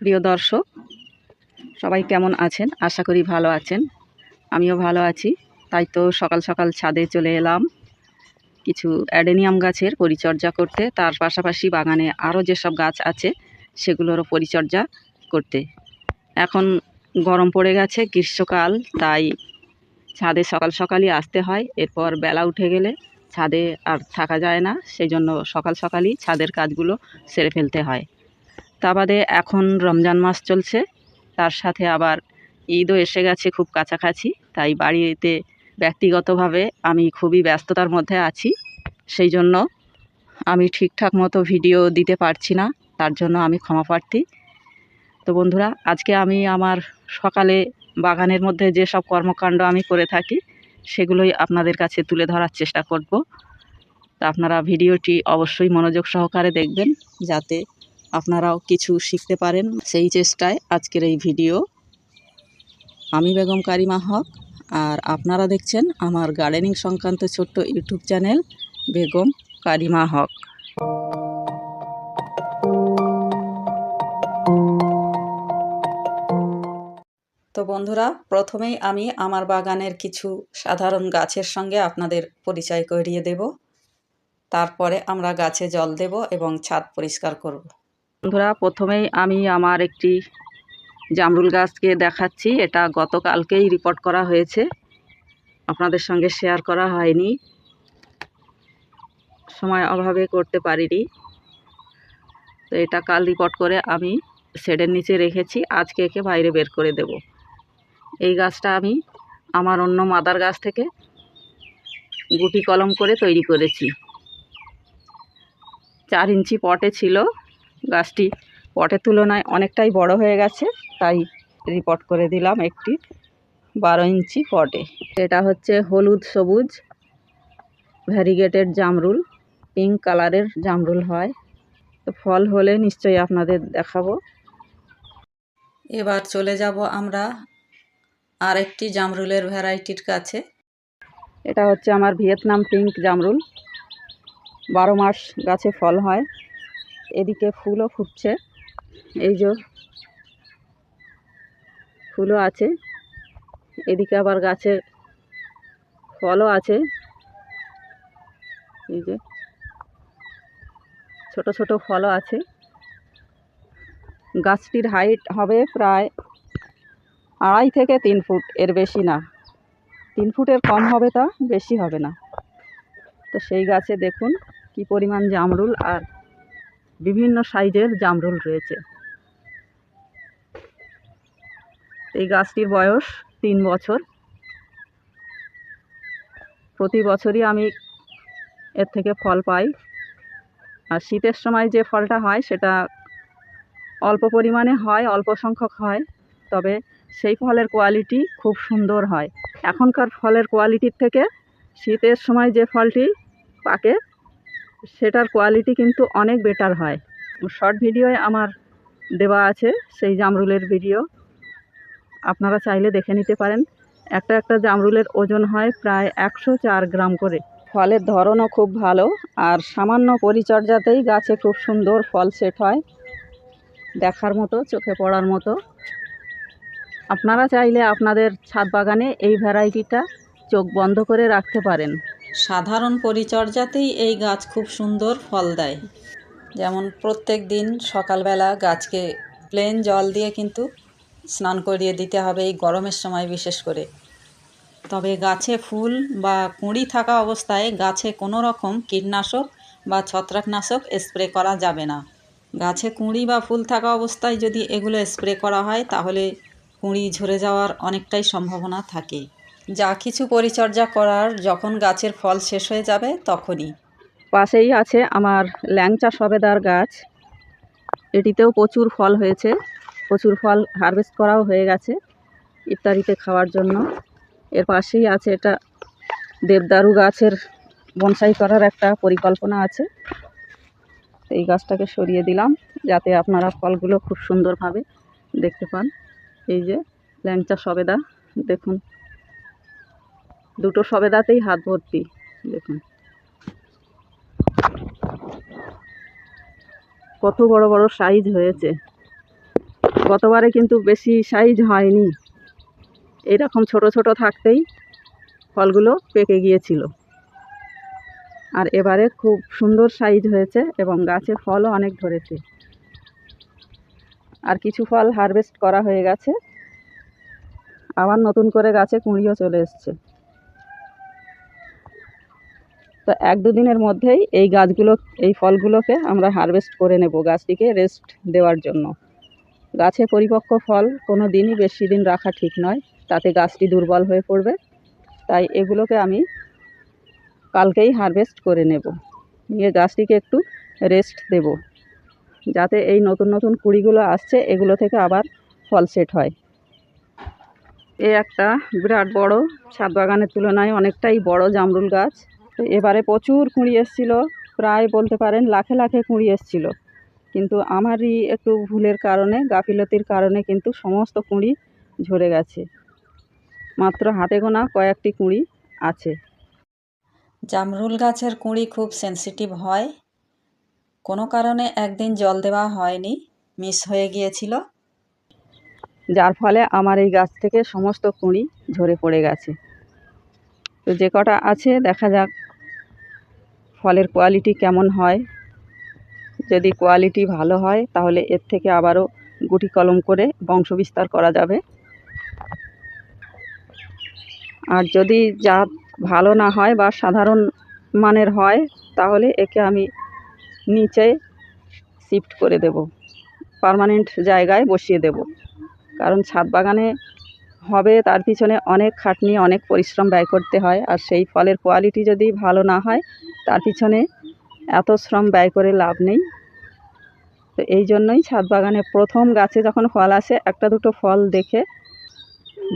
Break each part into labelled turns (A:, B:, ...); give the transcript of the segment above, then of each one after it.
A: প্রিয় দর্শক, সবাই কেমন আছেন? আশা করি ভালো আছেন। আমিও ভালো আছি। তাই তো সকাল সকাল ছাদে চলে এলাম। কিছু অ্যাডেনিয়াম গাছের পরিচর্যা করতে, তার পাশাপাশি বাগানে আরও যেসব গাছ আছে, সেগুলোরও পরিচর্যা করতে। এখন গরম পড়ে গেছে, গ্রীষ্মকাল, তাই ছাদে সকাল সকালই আসতে হয়। এরপর বেলা উঠে গেলে ছাদে আর থাকা যায় না। সেই জন্য সকাল সকালই ছাদের কাজগুলো সেরে ফেলতে হয়। তা বাদে এখন রমজান মাস চলছে। তার সাথে আবার ঈদও এসে গেছে খুব কাছাকাছি। তাই বাড়িতে ব্যক্তিগতভাবে আমি খুবই ব্যস্ততার মধ্যে আছি। সেই জন্য আমি ঠিকঠাক মতো ভিডিও দিতে পারছি না। তার জন্য আমি ক্ষমা প্রার্থী। তো বন্ধুরা, আজকে আমি আমার সকালে বাগানের মধ্যে যেসব কর্মকাণ্ড আমি করে থাকি, সেগুলোই আপনাদের কাছে তুলে ধরার চেষ্টা করব। তা আপনারা ভিডিওটি অবশ্যই মনোযোগ সহকারে দেখবেন, যাতে আপনারাও কিছু শিখতে পারেন সেই চেষ্টায় আজকের এই ভিডিও। আমি বেগম কারিমা হক, আর আপনারা দেখছেন আমার গার্ডেনিং সংক্রান্ত ছোট্ট ইউটিউব চ্যানেল বেগম কারিমা হক। তো বন্ধুরা, প্রথমেই আমি আমার বাগানের কিছু সাধারণ গাছের সঙ্গে আপনাদের পরিচয় করিয়ে দেব। তারপরে আমরা গাছে জল দেব এবং ছাদ পরিষ্কার করব। বন্ধুরা, প্রথমেই আমি আমার একটি জামরুল গাছকে দেখাচ্ছি। এটা গতকালকেই রিপোর্ট করা হয়েছে। আপনাদের সঙ্গে শেয়ার করা হয়নি। সময় অভাবে করতে পারিনি। তো এটা কাল রিপোর্ট করে আমি শেডের নিচে রেখেছি। আজকে একে বাইরে বের করে দেব। এই গাছটা আমি আমার অন্য মাদার গাছ থেকে গুটি কলম করে তৈরি করেছি। চার ইঞ্চি পটে ছিল। গাছটি পটের তুলনায় অনেকটাই বড় হয়ে গেছে, তাই রিপোর্ট করে দিলাম একটি বারো ইঞ্চি পটে। এটা হচ্ছে হলুদ সবুজ ভ্যারিগেটেড জামরুল পিঙ্ক কালারের জামরুল হয়। তো ফল হলে নিশ্চয়ই আপনাদের দেখাবো। এবার চলে যাব আমরা আরেকটি জামরুলের ভ্যারাইটির কাছে। এটা হচ্ছে আমার ভিয়েতনাম পিঙ্ক জামরুল। বারো মাস গাছে ফল হয়। এদিকে ফুলও ফুটছে। এই যে ফুলও আছে। এদিকে আবার গাছে ফলও আছে। এই যে ছোট ছোট ফলও আছে। গাছটির হাইট হবে প্রায় আড়াই থেকে তিন ফুট, এর বেশি না। তিন ফুটের কম হবে তা, বেশি হবে না। তো সেই গাছে দেখুন কি পরিমাণ জামরুল আর বিভিন্ন সাইজের জামরুল রয়েছে। এই গাছটির বয়স তিন বছর। প্রতি বছরই আমি এর থেকে ফল পাই। আর শীতের সময় যে ফলটা হয়, সেটা অল্প পরিমাণে হয়, অল্প সংখ্যক হয়, তবে সেই ফলের কোয়ালিটি খুব সুন্দর হয়। এখনকার ফলের কোয়ালিটির থেকে শীতের সময় যে ফলটি পাকে সেটার কোয়ালিটি কিন্তু অনেক বেটার হয়। শর্ট ভিডিওয়ে আমার দেওয়া আছে, সেই জামরুলের ভিডিও আপনারা চাইলে দেখে নিতে পারেন। একটা একটা জামরুলের ওজন হয় প্রায় একশো চার গ্রাম করে। ফলের ধরনও খুব ভালো, আর সামান্য পরিচর্যাতেই গাছে খুব সুন্দর ফল সেট হয়। দেখার মতো, চোখে পড়ার মতো। আপনারা চাইলে আপনাদের ছাদ বাগানে এই ভ্যারাইটিটা চোখ বন্ধ করে রাখতে পারেন। সাধারণ পরিচর্যাতেই এই গাছ খুব সুন্দর ফল দেয়। যেমন প্রত্যেক দিন সকালবেলা গাছকে প্লেন জল দিয়ে কিন্তু স্নান করিয়ে দিতে হবে এই গরমের সময় বিশেষ করে। তবে গাছে ফুল বা কুঁড়ি থাকা অবস্থায় গাছে কোনো রকম কীটনাশক বা ছত্রাকনাশক স্প্রে করা যাবে না। গাছে কুঁড়ি বা ফুল থাকা অবস্থায় যদি এগুলো স্প্রে করা হয় তাহলে কুঁড়ি ঝরে যাওয়ার অনেকটাই সম্ভাবনা থাকে। যা কিছু পরিচর্যা করার যখন গাছের ফল শেষ হয়ে যাবে, তখনই। পাশেই আছে আমার ল্যাংচা সবেদার গাছ। এটিতেও প্রচুর ফল হয়েছে। প্রচুর ফল হারভেস্ট করাও হয়ে গেছে ইত্যাদিতে খাওয়ার জন্য। এর পাশেই আছে এটা দেবদারু গাছের বনসাই করার একটা পরিকল্পনা আছে। এই গাছটাকে সরিয়ে দিলাম যাতে আপনারা ফলগুলো খুব সুন্দরভাবে দেখতে পান। এই যে ল্যাংচা সবেদা, দেখুন। দুটো সবেদাতেই হাত ভর্তি, দেখুন। কত বড় বড় সাইজ হয়েছে। গতবারে কিন্তু বেশি সাইজ হয়নি। এরকম ছোট ছোট থাকতেই ফলগুলো পেকে গিয়েছিল। আর এবারে খুব সুন্দর সাইজ হয়েছে এবং গাছে ফলও অনেক ধরেছে। আর কিছু ফল হারভেস্ট করা হয়ে গেছে। আবার নতুন করে গাছে কুঁড়িও চলে এসছে। তো এক দুদিনের মধ্যেই এই গাছগুলো, এই ফলগুলোকে আমরা হারভেস্ট করে নেব গাছটিকে রেস্ট দেওয়ার জন্য। গাছে পরিপক্ক ফল কোনো দিনই বেশি দিন রাখা ঠিক নয়, তাতে গাছটি দুর্বল হয়ে পড়বে। তাই এগুলোকে আমি কালকেই হারভেস্ট করে নেব। নিয়ে গাছটিকে একটু রেস্ট দেব। যাতে এই নতুন নতুন কুড়িগুলো আসছে, এগুলো থেকে আবার ফল সেট হয়। এ একটা বিরাট বড় ছাদ বাগানের তুলনায় অনেকটাই বড় জামরুল গাছ। তো এবারে প্রচুর কুঁড়ি এসছিল প্রায় বলতে পারেন লাখে লাখে কুঁড়ি এসছিল। কিন্তু আমারই একটু ভুলের কারণে গাফিলতির কারণে কিন্তু সমস্ত কুঁড়ি ঝরে গেছে। মাত্র হাতে গোনা কয়েকটি কুঁড়ি আছে।
B: জামরুল গাছের কুঁড়ি খুব সেনসিটিভ হয়। কোনো কারণে একদিন জল দেওয়া হয়নি মিস হয়ে গিয়েছিল।
A: যার ফলে আমার এই গাছ থেকে সমস্ত কুঁড়ি ঝরে পড়ে গেছে। তো যে কটা আছে দেখা যাক। ফলের কোয়ালিটি কেমন হয়? যদি কোয়ালিটি ভালো হয়, তাহলে এর থেকে আবারও গুটি কলম করে বংশবিস্তার করা যাবে। আর যদি জাত ভালো না হয় বা সাধারণ মানের হয়, তাহলে একে আমি নিচে শিফট করে দেব। পার্মানেন্ট জায়গায় বসিয়ে দেব। কারণ ছাদ বাগানে হবে, তার পিছনে অনেক খাটনি, অনেক পরিশ্রম ব্যয় করতে হয়। আর সেই ফলের কোয়ালিটি যদি ভালো না হয়, তার পিছনে এত শ্রম ব্যয় করে লাভ নেই। তো এই জন্যই ছাদ বাগানে প্রথম গাছে যখন ফল আসে, একটা দুটো ফল দেখে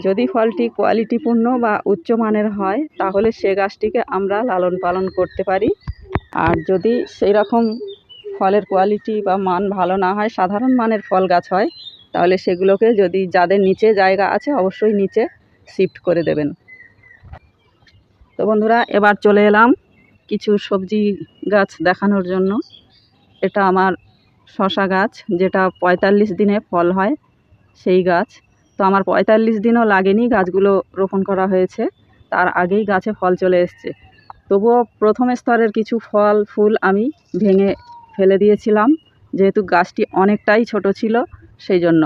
A: যদি ফলটি কোয়ালিটিপূর্ণ বা উচ্চমানের হয়, তাহলে সে গাছটিকে আমরা লালন পালন করতে পারি। আর যদি সেই রকম ফলের কোয়ালিটি বা মান ভালো না হয়, সাধারণ মানের ফল গাছ হয় তাহলে সেগুলোকে যদি যাদের নিচে জায়গা আছে অবশ্যই নিচে শিফট করে দেবেন। তো বন্ধুরা, এবার চলে এলাম কিছু সবজি গাছ দেখানোর জন্য। এটা আমার শশা গাছ, যেটা পঁয়তাল্লিশ দিনে ফল হয় সেই গাছ। তো আমার পঁয়তাল্লিশ দিনও লাগেনি গাছগুলো রোপণ করা হয়েছে, তার আগেই গাছে ফল চলে এসছে। তবুও প্রথম স্তরের কিছু ফল, ফুল আমি ভেঙে ফেলে দিয়েছিলাম, যেহেতু গাছটি অনেকটাই ছোট ছিল সেই জন্য।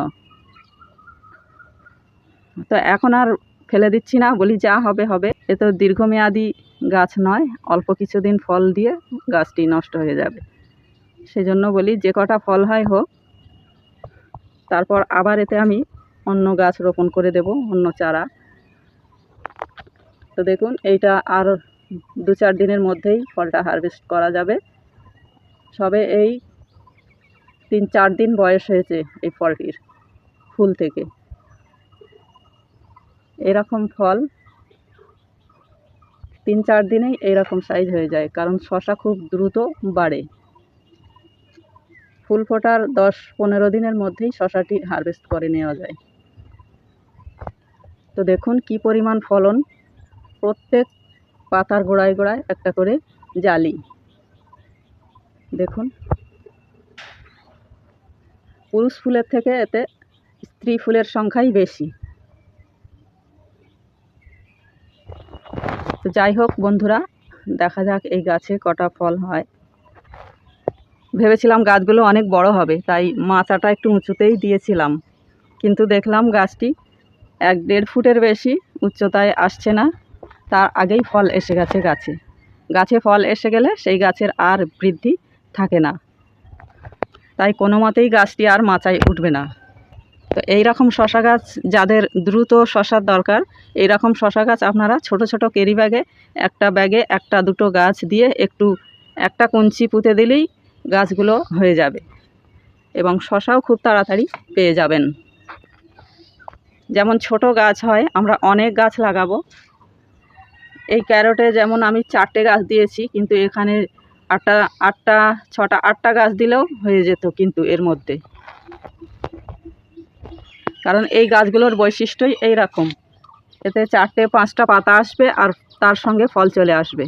A: তো এখন আর ফেলে দিচ্ছি না, বলি যা হবে হবে। এ তো দীর্ঘমেয়াদী গাছ নয়, অল্প কিছুদিন ফল দিয়ে গাছটি নষ্ট হয়ে যাবে। সেই জন্য বলি যে কটা ফল হয় হোক, তারপর আবার এতে আমি অন্য গাছ রোপণ করে দেব, অন্য চারা। তো দেখুন, এইটা আর দু চার দিনের মধ্যেই ফলটা হারভেস্ট করা যাবে। সবে এই তিন, চার দিন বয়স হয়েছে এই ফলটির, ফুল থেকে। এরকম ফল তিন, চার দিনেই এইরকম সাইজ হয়ে যায়, কারণ শশা খুব দ্রুত বাড়ে। ফুল ফোটার দশ, পনেরো দিনের মধ্যেই শশাটি হারভেস্ট করে নেওয়া যায়। তো দেখুন কি পরিমাণ ফলন, প্রত্যেক পাতার গোড়ায় গোড়ায় একটা করে জালি। দেখুন। পুরুষ ফুলের থেকে এতে স্ত্রী ফুলের সংখ্যাই বেশি। তো যাই হোক বন্ধুরা, দেখা যাক এই গাছে কটা ফল হয়। ভেবেছিলাম গাছগুলো অনেক বড় হবে, তাই মাচাটা একটু উঁচুতেই দিয়েছিলাম। কিন্তু দেখলাম গাছটি এক দেড় ফুটের বেশি, উচ্চতায় আসছে না। তার আগেই ফল এসে গেছে গাছে। গাছে ফল এসে গেলে সেই গাছের আর বৃদ্ধি থাকে না। তাই কোনো মতেই গাছটি আর মাচায় উঠবে না। তো এই রকম শশা গাছ যাদের দ্রুত শশার দরকার এই রকম শশা গাছ আপনারা ছোট ছোট কেরি ব্যাগে, একটা ব্যাগে একটা দুটো গাছ দিয়ে একটু একটা কঞ্চি পুঁতে দিলেই গাছগুলো হয়ে যাবে এবং শশাও খুব তাড়াতাড়ি পেয়ে যাবেন। যেমন ছোট গাছ হয়, আমরা অনেক গাছ লাগাবো। এই ক্যারোটে যেমন আমি চারটে গাছ দিয়েছি, কিন্তু এখানে আটটা আটটা, ছটা, আটটা গাছ দিলেও হয়ে যেত কিন্তু এর মধ্যে। কারণ এই গাছগুলোর বৈশিষ্ট্যই এই রকম এতে চারটে, পাঁচটা পাতা আসবে আর তার সঙ্গে ফল চলে আসবে।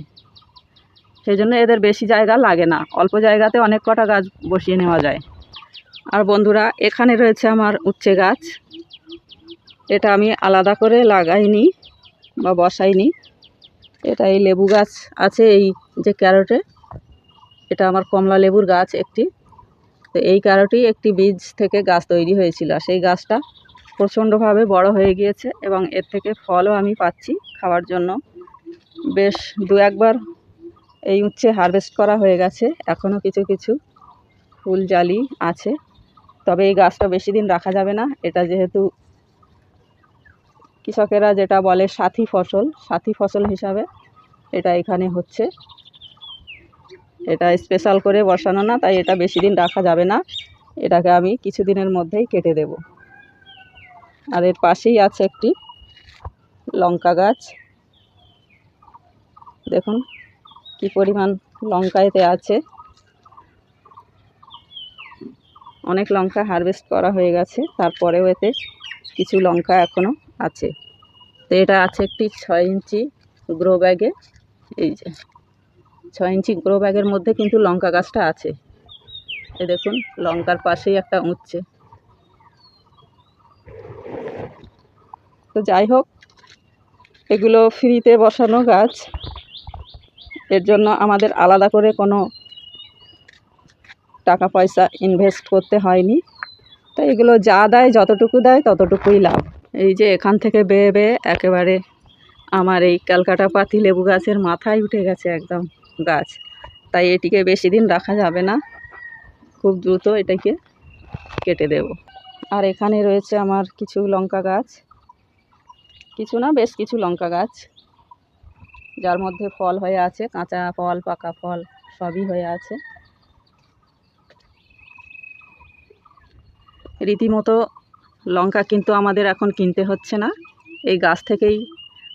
A: সেই জন্য এদের বেশি জায়গা লাগে না। অল্প জায়গাতে অনেক কটা গাছ বসিয়ে নেওয়া যায়। আর বন্ধুরা, এখানে রয়েছে আমার উচ্ছে গাছ। এটা আমি আলাদা করে লাগাইনি বা বসাইনি। এটা এই লেবু গাছ আছে এই যে ক্যারোটে। এটা আমার কমলা লেবুর গাছ একটি। তো এই কারোটি একটি বীজ থেকে গাছ তৈরি হয়েছিল। সেই গাছটা প্রচণ্ডভাবে বড় হয়ে গিয়েছে এবং এর থেকে ফলও আমি পাচ্ছি খাওয়ার জন্য। বেশ দু একবার এই উচ্ছে হারভেস্ট করা হয়ে গেছে। এখনও কিছু কিছু ফুল জালি আছে। তবে এই গাছটা বেশি দিন রাখা যাবে না। এটা যেহেতু কৃষকেরা যেটা বলে সাথী ফসল সাথী ফসল হিসাবে এটা এখানে হচ্ছে। এটা স্পেশাল করে বসানো না, তাই এটা বেশি দিন রাখা যাবে না। এটাকে আমি কিছুদিনের মধ্যেই কেটে দেব। আর এর পাশেই আছে একটি লঙ্কা গাছ। দেখুন কি পরিমাণ লঙ্কা এতে আছে। অনেক লঙ্কা হারভেস্ট করা হয়ে গেছে, তারপরেও এতে কিছু লঙ্কা এখনও আছে। তো এটা আছে একটি ছয় ইঞ্চি গ্রো ব্যাগে এই যে। ছয় ইঞ্চি গ্রো ব্যাগের মধ্যে কিন্তু লঙ্কা গাছটা আছে। এ দেখুন, লঙ্কার পাশেই একটা উচ্ছে। তো যাই হোক, এগুলো ফ্রিতে বসানো গাছ। এর জন্য আমাদের আলাদা করে কোনো টাকা পয়সা ইনভেস্ট করতে হয়নি। তো এগুলো যা দেয়, যতটুকু দেয়, ততটুকুই লাভ। এই যে এখান থেকে বেয়ে বেয়ে একেবারে আমার এই ক্যালকাটা পাতি লেবু গাছের মাথায় উঠে গেছে একদম। গাছ। তাই এটিকে বেশি দিন রাখা যাবে না। খুব দ্রুত এটাকে কেটে দেব। আর এখানে রয়েছে আমার কিছু লঙ্কা গাছ। কিছু না, বেশ কিছু লঙ্কা গাছ। যার মধ্যে ফল হয়ে আছে, কাঁচা ফল, পাকা ফল, সবই হয়ে আছে। রীতিমতো লঙ্কা কিন্তু আমাদের এখন কিনতে হচ্ছে না। এই গাছ থেকেই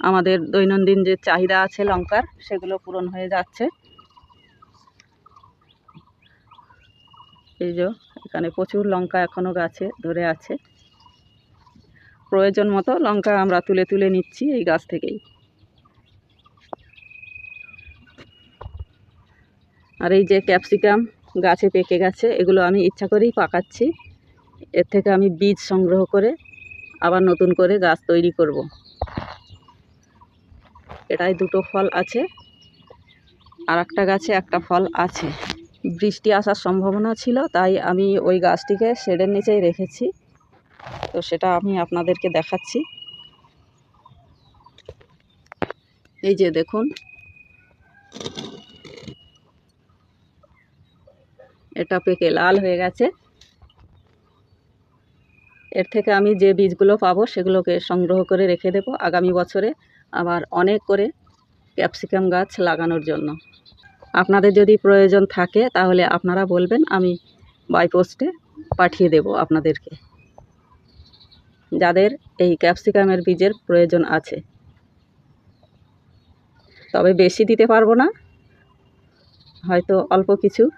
A: আমাদের দৈনন্দিন যে চাহিদা আছে লঙ্কার, সেগুলো পূরণ হয়ে যাচ্ছে। এই যে, এখানে প্রচুর লঙ্কা এখনও গাছে ধরে আছে। প্রয়োজন মতো লঙ্কা আমরা তুলে তুলে নিচ্ছি এই গাছ থেকেই। আর এই যে ক্যাপসিকাম গাছে পেকে গেছে, এগুলো আমি ইচ্ছা করেই পাকাচ্ছি। এর থেকে আমি বীজ সংগ্রহ করে আবার নতুন করে গাছ তৈরি করব। এটাই দুটো ফল আছে। আর একটা গাছে একটা ফল আছে। বৃষ্টি আসার সম্ভাবনা ছিল, তাই আমি ওই গাছটিকে শেডের নিচেই রেখেছি। তো সেটা আমি আপনাদেরকে দেখাচ্ছি। এই যে দেখুন। এটা পেকে লাল হয়ে গেছে। এর থেকে আমি যে বীজগুলো পাবো, সেগুলোকে সংগ্রহ করে রেখে দেবো। আগামী বছরে আবার অনেক করে ক্যাপসিকাম গাছ লাগানোর জন্য। আপনাদের যদি প্রয়োজন থাকে, তাহলে আপনারা বলবেন, আমি বাই পোস্টে পাঠিয়ে দেব আপনাদেরকে। যাদের এই ক্যাপসিকামের বীজের প্রয়োজন আছে। তবে বেশি দিতে পারব না। হয়তো অল্প কিছু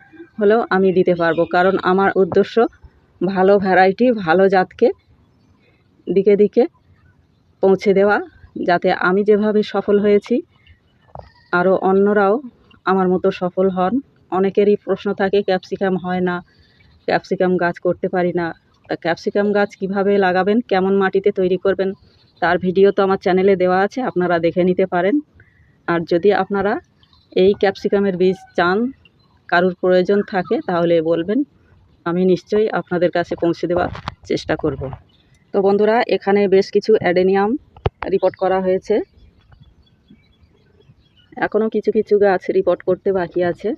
A: হলেও আমি দিতে পারব। কারণ আমার উদ্দেশ্য ভালো ভ্যারাইটি ভালো জাতকে দিকে দিকে পৌঁছে দেওয়া। যাতে আমি যেভাবে সফল হয়েছি আরও অন্যরাও আমার মতো সফল হন। অনেকেরই প্রশ্ন থাকে, ক্যাপসিকাম হয় না, ক্যাপসিকাম গাছ করতে পারি না। তা ক্যাপসিকাম গাছ কীভাবে লাগাবেন, কেমন মাটিতে তৈরি করবেন, তার ভিডিও তো আমার চ্যানেলে দেওয়া আছে, আপনারা দেখে নিতে পারেন। আর যদি আপনারা এই ক্যাপসিকামের বীজ চান, কারুর প্রয়োজন থাকে, তাহলে বলবেন, আমি নিশ্চয়ই আপনাদের কাছে পৌঁছে দেওয়ার চেষ্টা করব। তো বন্ধুরা, এখানে বেশ কিছু অ্যাডেনিয়াম রিপোর্ট করা হয়েছে। এখনও কিছু কিছু গাছ রিপোর্ট করতে বাকি আছে।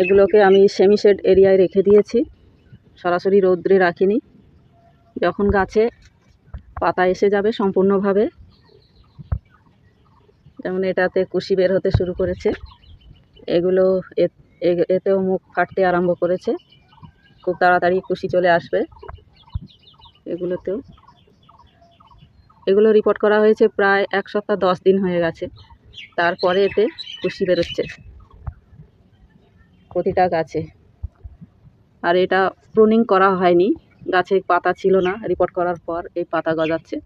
A: এগুলোকে আমি সেমি শেড এরিয়ায় রেখে দিয়েছি। সরাসরি রৌদ্রে রাখিনি। যখন গাছে পাতা এসে যাবে সম্পূর্ণভাবে, যেমন এটাতে কুশি বের হতে শুরু করেছে, এগুলো এতেও মুখ ফাটতে আরম্ভ করেছে। খুব তাড়াতাড়ি কুশি চলে আসবে। এগুলোতেও। এগুলো রিপোর্ট করা হয়েছে প্রায় এক সপ্তাহ দশ দিন হয়ে গেছে। তারপরে এতে কুশি বেরোচ্ছে। প্রতিটা গাছে। আর এটা প্রুনিং করা হয়নি। গাছে পাতা ছিল না। রিপোর্ট করার পর এই পাতা গজাচ্ছে।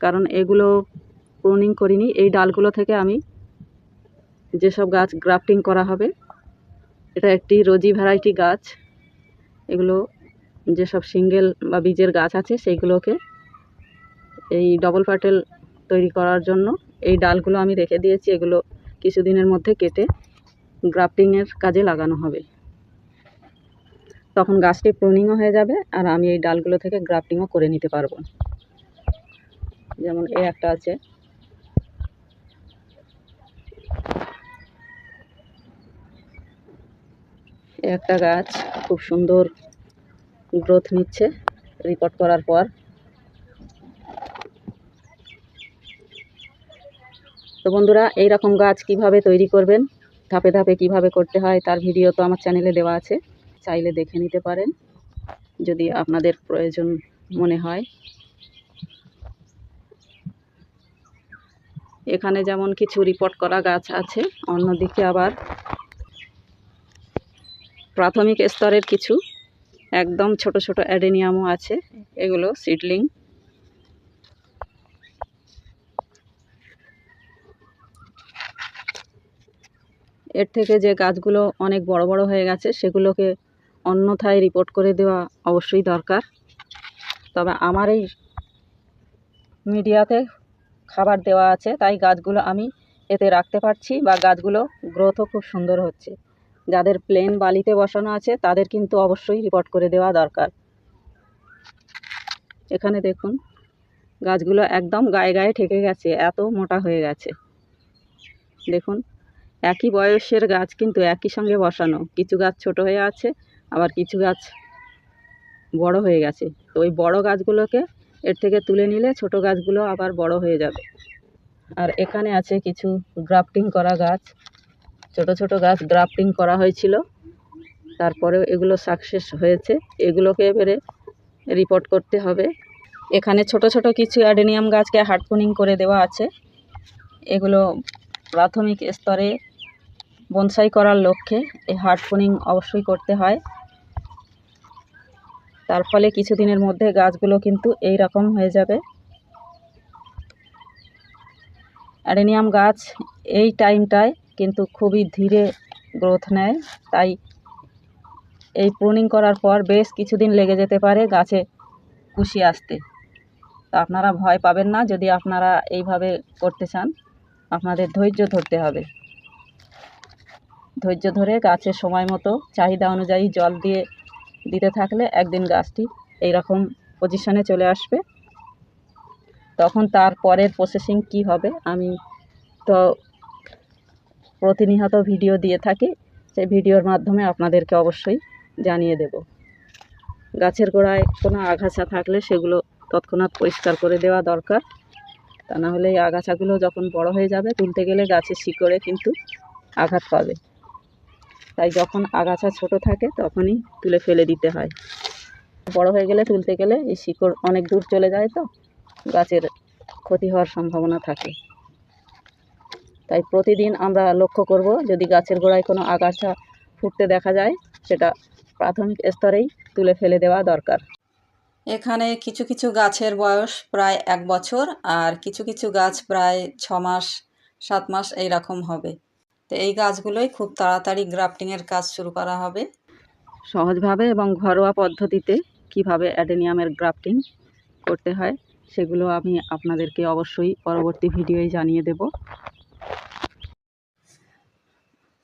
A: কারণ এগুলো প্রুনিং করিনি। এই ডালগুলো থেকে আমি যেসব গাছ গ্রাফটিং করা হবে, এটা একটি রোজি ভ্যারাইটি গাছ। এগুলো যেসব সিঙ্গেল বা বীজের গাছ আছে সেইগুলোকে এই ডবল প্যাটেল তৈরি করার জন্য এই ডালগুলো আমি রেখে দিয়েছি। এগুলো কিছুদিনের মধ্যে কেটে গ্রাফটিংয়ের কাজে লাগানো হবে। তখন গাছটি প্রুনিংও হয়ে যাবে আর আমি এই ডালগুলো থেকে গ্রাফটিংও করে নিতে পারব। যেমন এ একটা আছে। একটা গাছ খুব সুন্দর গ্রোথ নিচ্ছে রিপোর্ট করার পর। তো বন্ধুরা এই রকম গাছ কীভাবে তৈরি করবেন, ধাপে ধাপে কীভাবে করতে হয়, তার ভিডিও তো আমার চ্যানেলে দেওয়া আছে। চাইলে দেখে নিতে পারেন, যদি আপনাদের প্রয়োজন মনে হয়। এখানে যেমন কিছু রিপোর্ট করা গাছ আছে, অন্যদিকে আবার প্রাথমিক স্তরের কিছু একদম ছোট ছোট অ্যাডেনিয়ামও আছে, এগুলো সিডলিং। এর থেকে যে গাছগুলো অনেক বড় বড় হয়ে গেছে, সেগুলোকে অন্যথায় রিপোর্ট করে দেওয়া অবশ্যই দরকার। তবে আমার এই মিডিয়াতে খাবার দেওয়া আছে, তাই গাছগুলো আমি এতে রাখতে পারছি বা গাছগুলো গ্রোথও খুব সুন্দর হচ্ছে। যাদের প্লেন বালিতে বসানো আছে, তাদের কিন্তু অবশ্যই রিপোর্ট করে দেওয়া দরকার। এখানে দেখুন, গাছগুলো একদম গায়ে গায়ে ঠেকে গেছে, এত মোটা হয়ে গেছে। দেখুন, একই বয়সের গাছ কিন্তু একই সঙ্গে বসানো। কিছু গাছ ছোট হয়ে আছে, আবার কিছু গাছ বড় হয়ে গেছে। তো ওই বড় গাছগুলোকে এর থেকে তুলে নিলে ছোট গাছগুলো আবার বড় হয়ে যাবে। আর এখানে আছে কিছু গ্রাফটিং করা গাছ। ছোট ছোট গাছ গ্রাফটিং করা হয়েছিল। তারপরেও এগুলো সাকসেস হয়েছে। এগুলোকে এবারে রিপোর্ট করতে হবে। এখানে ছোট ছোট কিছু অ্যাডেনিয়াম গাছকে হার্ডপোনিং করে দেওয়া আছে। এগুলো প্রাথমিক স্তরে বনসাই করার লক্ষ্যে এই হার্ডপোনিং অবশ্যই করতে হয়। তার ফলে কিছুদিনের মধ্যে গাছগুলো কিন্তু এই রকম হয়ে যাবে। অ্যাডেনিয়াম গাছ এই টাইমটায় কিন্তু খুবই ধীরে গ্রোথ নেয়। তাই এই প্রুনিং করার পর বেশ কিছুদিন লেগে যেতে পারে গাছে কুশি আসতে। তা আপনারা ভয় পাবেন না যদি আপনারা এইভাবে করতে চান। আপনাদের ধৈর্য ধরতে হবে। ধৈর্য ধরে গাছে সময় মতো চাহিদা অনুযায়ী জল দিয়ে দিতে থাকলে একদিন গাছটি এই রকম পজিশনে চলে আসবে। তখন তার পরের প্রসেসিং কি হবে আমি তো প্রতিনিয়ত ভিডিও দিয়ে থাকি, সেই ভিডিওর মাধ্যমে আপনাদেরকে অবশ্যই জানিয়ে দেব। গাছের গোড়ায় কোনো আগাছা থাকলে সেগুলো তৎক্ষণাৎ পরিষ্কার করে দেওয়া দরকার। তা না হলে এই আগাছাগুলো যখন বড় হয়ে যাবে, তুলতে গেলে গাছের শিকড়ে কিন্তু আঘাত পাবে। তাই যখন আগাছা ছোট থাকে, তখনই তুলে ফেলে দিতে হয়। বড় হয়ে গেলে তুলতে গেলে এই শিকড় অনেক দূর চলে যায় তো, গাছের ক্ষতি হওয়ার সম্ভাবনা থাকে। তাই প্রতিদিন আমরা লক্ষ্য করব যদি গাছের গোড়ায় কোনো আগাছা ফুটতে দেখা যায় সেটা প্রাথমিক স্তরেই তুলে ফেলে দেওয়া দরকার।
B: এখানে কিছু কিছু গাছের বয়স প্রায় এক বছর আর কিছু কিছু গাছ প্রায় ছ মাস সাত মাস এই রকম হবে। তো এই গাছগুলোই খুব তাড়াতাড়ি গ্রাফটিংয়ের কাজ শুরু করা হবে।
A: সহজভাবে এবং ঘরোয়া পদ্ধতিতে কীভাবে অ্যাডেনিয়ামের গ্রাফটিং করতে হয় সেগুলো আমি আপনাদেরকে অবশ্যই পরবর্তী ভিডিওয়ে জানিয়ে দেব।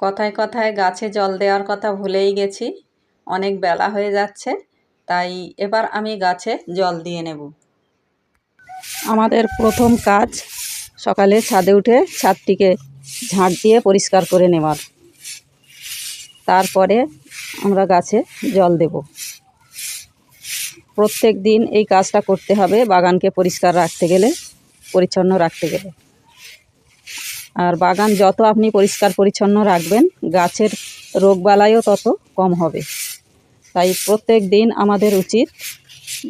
B: কথায় কথায় গাছে জল দেওয়ার কথা ভুলেই গেছি। অনেক বেলা হয়ে যাচ্ছে, তাই এবার আমি গাছে জল দিয়ে নেব।
A: আমাদের প্রথম কাজ সকালে ছাদে উঠে ছাদটিকে ঝাঁট দিয়ে পরিষ্কার করে নেওয়ার। তারপরে আমরা গাছে জল দেব। প্রত্যেক দিন এই কাজটা করতে হবে বাগানকে পরিষ্কার রাখতে গেলে, পরিচ্ছন্ন রাখতে গেলে। আর বাগান যত আপনি পরিষ্কার পরিচ্ছন্ন রাখবেন গাছের রোগবালাইও তত কম হবে। তাই প্রত্যেক দিন আমাদের উচিত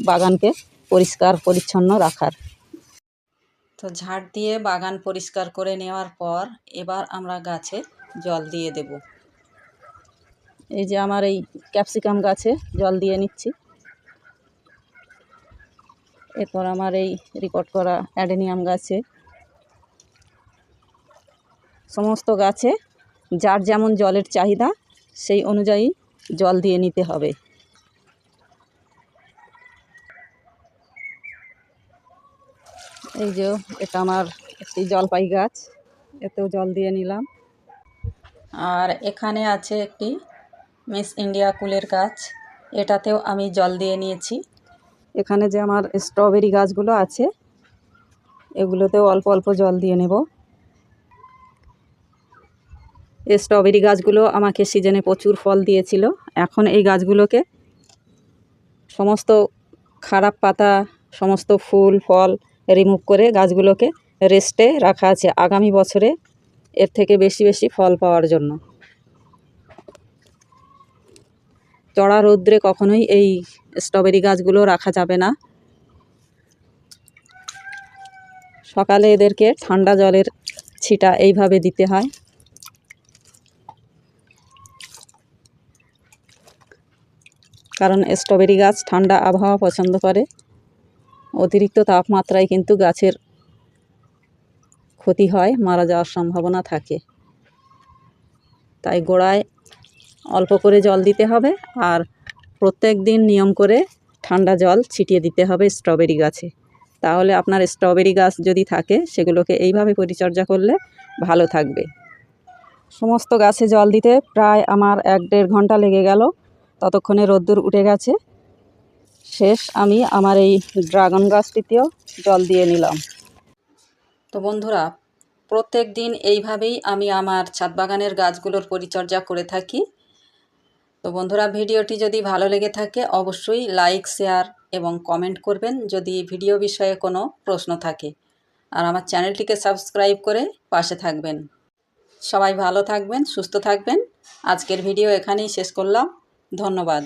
A: বাগানকে পরিষ্কার পরিচ্ছন্ন রাখার।
B: তো ঝাড় দিয়ে বাগান পরিষ্কার করে নেওয়ার পর এবার আমরা গাছে জল দিয়ে দেব।
A: এই যে আমার এই ক্যাপসিকাম গাছে জল দিয়ে নিচ্ছি। এরপর আমার এই রিপোর্ট করা অ্যাডেনিয়াম গাছে সমস্ত গাছে যার যেমন জলের চাহিদা, সেই অনুযায়ী জল দিয়ে নিতে হবে। এই যে এটা আমার একটি জলপাই গাছ, এতেও জল দিয়ে নিলাম।
B: আর এখানে আছে একটি মিস ইন্ডিয়া কুলের গাছ, এটাতেও আমি জল দিয়ে নিয়েছি।
A: এখানে যে আমার স্ট্রবেরি গাছগুলো আছে, এগুলোতেও অল্প অল্প জল দিয়ে নেব। স্ট্রবেরি গাছগুলো আমাকে সিজনে প্রচুর ফল দিয়েছিল। এখন এই গাছগুলোকে সমস্ত খারাপ পাতা, সমস্ত ফুল, ফল রিমুভ করে গাছগুলোকে রেস্টে রাখা আছে আগামী বছরে এর থেকে বেশি বেশি ফল পাওয়ার জন্য। চড়া রৌদ্রে কখনোই এই স্ট্রবেরি গাছগুলো রাখা যাবে না। সকালে এদেরকে ঠান্ডা জলের ছিটা এইভাবে দিতে হয়। কারণ স্ট্রবেরি গাছ ঠান্ডা আবহাওয়া পছন্দ করে। অতিরিক্ত তাপমাত্রায় কিন্তু গাছের ক্ষতি হয়, মারা যাওয়ার সম্ভাবনা থাকে। তাই গোড়ায় অল্প করে জল দিতে হবে আর প্রত্যেক দিন নিয়ম করে ঠান্ডা জল ছিটিয়ে দিতে হবে স্ট্রবেরি গাছে। তাহলে আপনার স্ট্রবেরি গাছ যদি থাকে, সেগুলোকে এইভাবে পরিচর্যা করলে ভালো থাকবে। সমস্ত গাছে জল দিতে প্রায় আমার এক দেড় ঘণ্টা লেগে গেল। ততক্ষণে রোদ্দুর উঠে গেছে। শেষ আমি আমার এই ড্রাগন গাছটিতেও জল দিয়ে নিলাম।
B: তো বন্ধুরা, প্রত্যেক দিন এইভাবেই আমি আমার ছাদ বাগানের গাছগুলোর পরিচর্যা করে থাকি। তো বন্ধুরা, ভিডিওটি যদি ভালো লেগে থাকে, অবশ্যই লাইক, শেয়ার এবং কমেন্ট করবেন যদি ভিডিও বিষয়ে কোনো প্রশ্ন থাকে। আর আমার চ্যানেলটিকে সাবস্ক্রাইব করে পাশে থাকবেন। সবাই ভালো থাকবেন, সুস্থ থাকবেন। আজকের ভিডিও এখানেই শেষ করলাম। ধন্যবাদ।